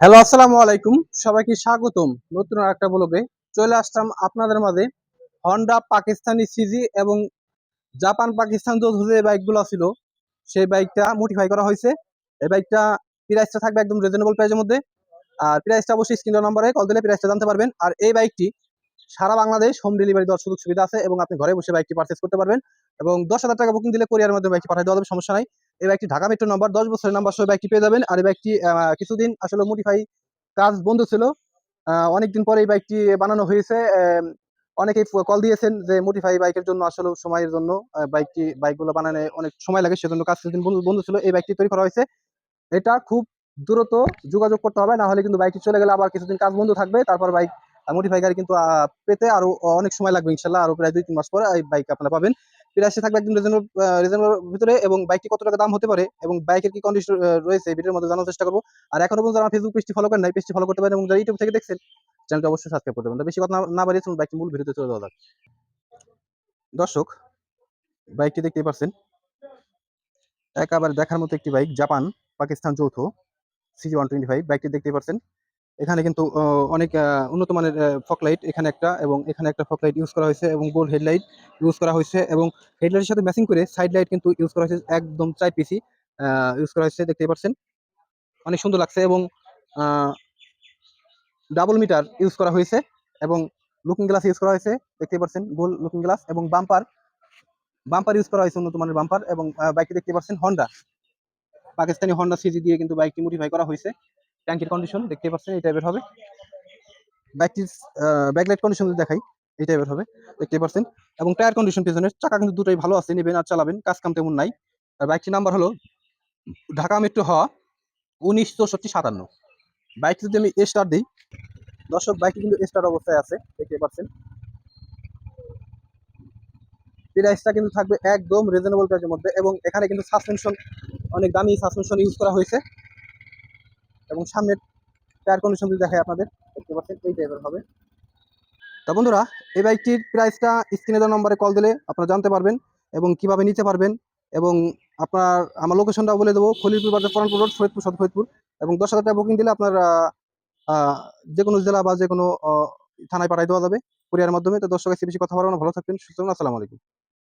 Hello, আসসালামু আলাইকুম। সবাইকে স্বাগতম নতুন একটা ব্লগে। চলে আসলাম আপনাদের মাঝে। হন্ডা পাকিস্তানি সিজি এবং জাপান পাকিস্তান যে বাইকগুলো ছিল, সেই বাইকটা মডিফাই করা হয়েছে। এই বাইকটা প্রাইসটা থাকবে একদম রিজনেবল প্রাইসের মধ্যে। আর প্রাইসটা অবশ্যই স্ক্রিন নম্বরে কল দিলে প্রাইসটা জানতে পারবেন। আর এই বাইকটি সারা বাংলাদেশ হোম ডেলিভারি দেওয়ার সুযোগ সুবিধা আছে এবং আপনি ঘরে বসে বাইকটি পারচেস করতে পারবেন। এবং দশ হাজার টাকা বুকিং দিলে কোরিয়ার মাধ্যমে বাইকটি পাঠিয়ে দেওয়া হবে সমস্যা নাই। এই বাইকটি ঢাকা মেট্রো নাম্বার দশ বছরের নাম্বার সহ বাইকটি পেয়ে যাবেন। আর এই বাইকটি কিছুদিন আসলে মডিফাই কাজ বন্ধ ছিল। অনেকদিন পরে এই বাইকটি বানানো হয়েছে। অনেকেই কল দিয়েছেন যে মডিফাই বাইকের জন্য আসলে সময়ের জন্য। বাইকটি বাইকগুলো বানানো অনেক সময় লাগে, সেজন্য কাজ কিছুদিন বন্ধ ছিল। এই বাইকটি তৈরি করা হয়েছে। এটা খুব দ্রুত যোগাযোগ করতে হবে না হলে কিন্তু বাইকটি চলে গেলে আবার কিছুদিন কাজ বন্ধ থাকবে। তারপর বাইক মডিফাই গাড়ি কিন্তু পেতে আরও অনেক সময় লাগবে ইনশাল্লাহ। আরও প্রায় দুই তিন মাস পরে এই বাইক আপনারা পাবেন। প্রাইসে থাকবে একদম রিজনেবল রিজনেবল ভিতরে এবং বাইকটি কত টাকা দাম হতে পারে এবং বাইকের কি কন্ডিশন রয়েছে ভিডিওর মধ্যে জানার চেষ্টা করব। আর এখনও পর্যন্ত আমার ফেসবুক পেজটি ফলো করেন নাই পেজটি ফলো করতে পারেন এবং যারা ইউটিউব থেকে দেখছেন চ্যানেলটা অবশ্যই সাবস্ক্রাইব করতে পারেন। বেশি কথা না- বাড়িয়ে বাইকটি মূল ভিডিওতে চলে যাওয়া যাক। দর্শক বাইকটি দেখতেই পাচ্ছেন একেবারে দেখার মতো একটি বাইক জাপান, পাকিস্তান যৌথ সিজি ওয়ান টোয়েন্টি ফাইভ বাইকটি দেখতেই পাচ্ছেন এখানে কিন্তু অনেক উন্নত মানের ফকলাইট এখানে একটা এবং এখানে একটা ফকলাইট ইউজ করা হয়েছে এবং গোল হেডলাইট ইউজ করা হয়েছে এবং হেডলাইটের সাথে ম্যাচিং করে সাইড লাইট কিন্তু ইউজ করা হয়েছে একদম চাই পিসি ইউজ করা হয়েছে, দেখতেই পাচ্ছেন। অনেক সুন্দর লাগছে এবং ডাবল মিটার ইউজ করা হয়েছে এবং লুকিং গ্লাস ইউজ করা হয়েছে, দেখতেই পাচ্ছেন গোল লুকিং গ্লাস এবং বাম্পার বাম্পার ইউজ করা হয়েছে উন্নত মানের বাম্পার এবং বাইকটি দেখতে পাচ্ছেন হন্ডা পাকিস্তানি হন্ডা সিজি দিয়ে কিন্তু বাইকটি মডিফাই করা হয়েছে। ট্যাঙ্কের কন্ডিশন দেখতে পাচ্ছেন, এই টাইপের হবে। বাইকটির ব্যাকলাইট কন্ডিশন দেখাই, এই টাইপের হবে দেখতে পাচ্ছেন। এবং টায়ার কন্ডিশন পিছনের চাকা কিন্তু দুটোই ভালো আছে, নেবেন আর চালাবেন, কাজ কাম তেমন নাই। আর বাইকটির নাম্বার হলো ঢাকা মেট্রো হওয়া উনিশ চৌষট্টি সাতান্ন। বাইকটি যদি আমি স্টার দিই, দর্শক বাইকটি কিন্তু স্টার্ট অবস্থায় আছে দেখতে পাচ্ছেন। প্রাইসটা কিন্তু থাকবে একদম রিজনেবল প্রাইসের মধ্যে এবং এখানে কিন্তু সাসপেনশন অনেক দামি সাসপেনশন ইউজ করা হয়েছে। এবং সামনের টায়ার কন্ডিশন যদি দেখায় আপনাদের, দেখতে পাচ্ছেন, এই টাইপের হবে। তা বন্ধুরা, এই বাইকটির প্রাইসটা স্ক্রিনে দেওয়া নম্বরে কল দিলে আপনারা জানতে পারবেন এবং কীভাবে নিতে পারবেন এবং আপনার, আমার লোকেশনটা বলে দেবো খলিলপুর বাজার পরানপুর রোড ফরিদপুর সদ ফরিদপুর। এবং দশ হাজার টাকা বুকিং দিলে আপনার যে কোনো জেলা বা যে কোনো থানায় পাঠাই দেওয়া যাবে। কুরিয়ার মাধ্যমে। তো দর্শক বেশি কথা বলব না ভালো থাকবেন থাকবেন। আসসালামু আলাইকুম।